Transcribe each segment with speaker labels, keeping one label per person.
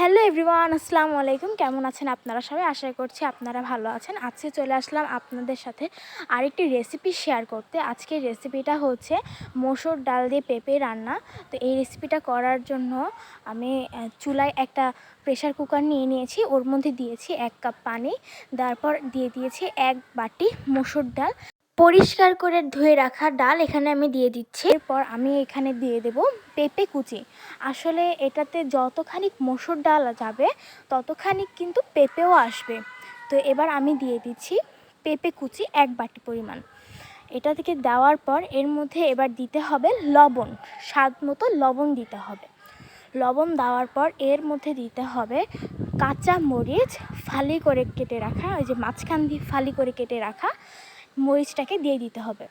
Speaker 1: Hello everyone, আসসালামু আলাইকুম। কেমন আছেন আপনারা সবাই? আশা করছি আপনারা ভালো আছেন। আজকে চলে আসলাম আপনাদের সাথে আরেকটি রেসিপি শেয়ার করতে। আজকের রেসিপিটা হচ্ছে মসুর ডাল দিয়ে পেঁপে রান্না। তো এই রেসিপিটা করার জন্য আমি চুলায় একটা প্রেশার কুকার নিয়ে নিয়েছি। ওর মধ্যে দিয়েছি এক কাপ পানি। তারপর দিয়ে দিয়েছি এক বাটি মসুর ডাল। পরিষ্কার করে ধুয়ে রাখা ডাল এখানে আমি দিয়ে দিচ্ছি। এরপর আমি এখানে দিয়ে দেব পেঁপে কুচি। আসলে এটাতে যতখানি মসুর ডাল যাবে ততখানি কিন্তু পেঁপেও আসবে। তো এবার আমি দিয়ে দিচ্ছি পেঁপে কুচি এক বাটি পরিমাণ। এটা থেকে দেওয়ার পর এর মধ্যে এবার দিতে হবে লবণ। স্বাদ মতো লবণ দিতে হবে। লবণ দেওয়ার পর এর মধ্যে দিতে হবে কাঁচা মরিচ ফালি করে কেটে রাখা, ওই যে মাঝখান দিয়ে ফালি করে কেটে রাখা মরিচটাকে দিয়ে দিতে হবে।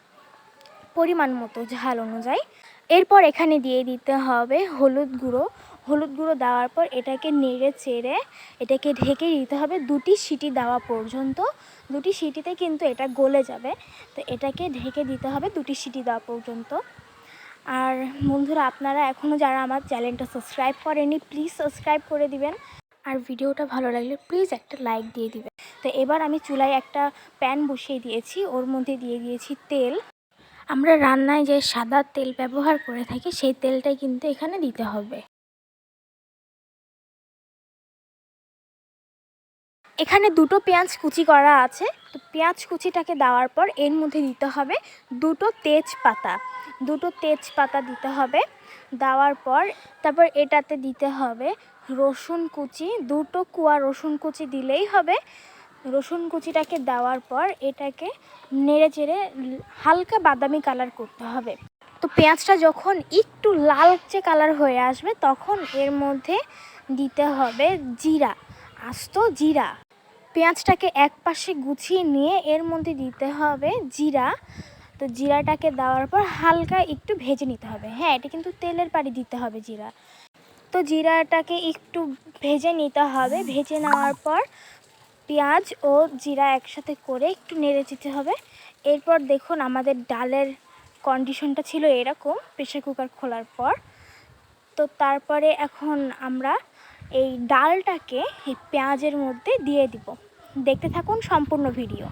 Speaker 1: পরিমাণ মতো ঝাল অনুযায়ী। এরপর এখানে দিয়ে দিতে হবে হলুদ গুঁড়ো। হলুদ গুঁড়ো দেওয়ার পর এটাকে নেড়ে চেড়ে এটাকে ঢেকে দিতে হবে দুটি সিটি দেওয়া পর্যন্ত। দুটি সিটিতে কিন্তু এটা গলে যাবে। তো এটাকে ঢেকে দিতে হবে দুটি সিটি দেওয়া পর্যন্ত। আর বন্ধুরা, আপনারা এখনও যারা আমার চ্যানেলটা সাবস্ক্রাইব করেনি প্লিজ সাবস্ক্রাইব করে দিবেন। আর ভিডিওটা ভালো লাগলে প্লিজ একটা লাইক দিয়ে দিবে তো এবার আমি চুলায় একটা প্যান বসিয়ে দিয়েছি, ওর মধ্যে দিয়ে দিয়েছি তেল। আমরা রান্নায় যে সাদা তেল ব্যবহার করে থাকি, সেই তেলটাই কিন্তু এখানে দিতে হবে। এখানে দুটো পেঁয়াজ কুচি করা আছে। তো পেঁয়াজ কুচিটাকে দেওয়ার পর এর মধ্যে দিতে হবে দুটো তেজপাতা। দুটো তেজপাতা দিতে হবে। দেওয়ার পর তারপর এটাতে দিতে হবে রসুন কুচি, দুটো কুয়া রসুন কুচি দিলেই হবে। রসুন কুচিটাকে দেওয়ার পর এটাকে নেড়ে চেড়ে হালকা বাদামি কালার করতে হবে। তো পেঁয়াজটা যখন একটু লালচে কালার হয়ে আসবে, তখন এর মধ্যে দিতে হবে জিরা, আস্ত জিরা। পেঁয়াজটাকে এক পাশে গুছিয়ে নিয়ে এর মধ্যে দিতে হবে জিরা। তো জিরাটাকে দেওয়ার পর হালকা একটু ভেজে নিতে হবে। হ্যাঁ এটা কিন্তু তেলের পাড়ি দিতে হবে জিরা। তো জিরাটাকে একটু ভেজে নিতে হবে। ভেজে নেওয়ার পর পেঁয়াজ ও জিরা একসাথে করে একটু নেড়ে দিতে হবে। এরপর দেখুন আমাদের ডালের কন্ডিশনটা ছিল এরকম প্রেশার কুকার খোলার পর। তো তারপরে এখন আমরা এই ডালটাকে এই পেঁয়াজের মধ্যে দিয়ে দিব। দেখতে থাকুন সম্পূর্ণ ভিডিও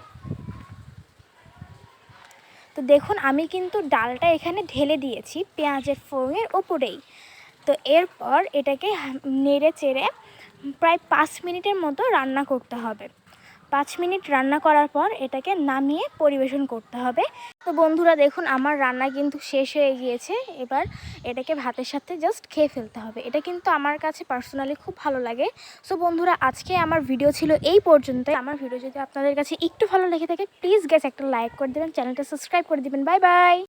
Speaker 1: তো দেখুন আমি কিন্তু ডালটা এখানে ঢেলে দিয়েছি পেঁয়াজের ফোড়নের ওপরেই তো এরপর এটাকে নেড়ে চেড়ে প্রায় পাঁচ মিনিটের মতো রান্না করতে হবে। পাঁচ মিনিট রান্না করার পর এটাকে নামিয়ে পরিবেশন করতে হবে। তো বন্ধুরা দেখুন, আমার রান্না কিন্তু শেষ হয়ে গিয়েছে। এবার এটাকে ভাতের সাথে জাস্ট খেয়ে ফেলতে হবে। এটা কিন্তু আমার কাছে পার্সোনালি খুব ভালো লাগে। সো বন্ধুরা, আজকে আমার ভিডিও ছিল এই পর্যন্ত আমার ভিডিও যদি আপনাদের কাছে একটু ভালো লেগে থাকে প্লিজ গ্যাস একটা লাইক করে দেবেন চ্যানেলটা সাবস্ক্রাইব করে দেবেন। Bye bye